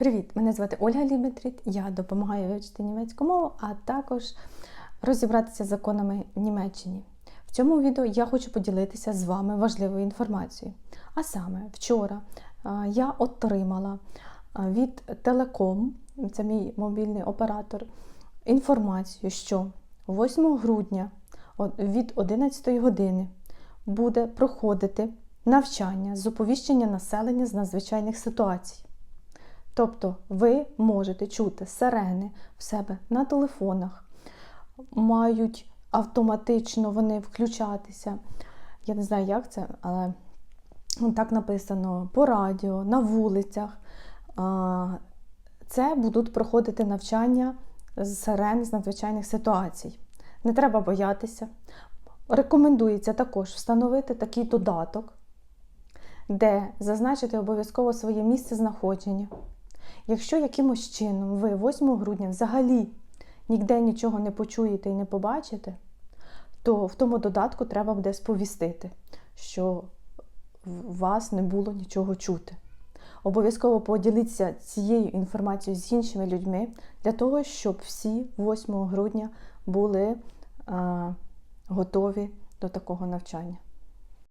Привіт! Мене звати Ольга Лібетріт. Я допомагаю вивчити німецьку мову, а також розібратися з законами в Німеччині. В цьому відео я хочу поділитися з вами важливою інформацією. А саме, вчора я отримала від Телеком, це мій мобільний оператор, інформацію, що 8 грудня від 11 години буде проходити навчання з оповіщення населення з надзвичайних ситуацій. Тобто ви можете чути сирени в себе на телефонах, мають автоматично вони включатися. Я не знаю, як це, але так написано по радіо, на вулицях. Це будуть проходити навчання з сирен з надзвичайних ситуацій. Не треба боятися. Рекомендується також встановити такий додаток, де зазначити обов'язково своє місце знаходження. Якщо якимось чином ви 8 грудня взагалі ніде нічого не почуєте і не побачите, то в тому додатку треба буде сповістити, що в вас не було нічого чути. Обов'язково поділіться цією інформацією з іншими людьми для того, щоб всі 8 грудня були е, готові до такого навчання.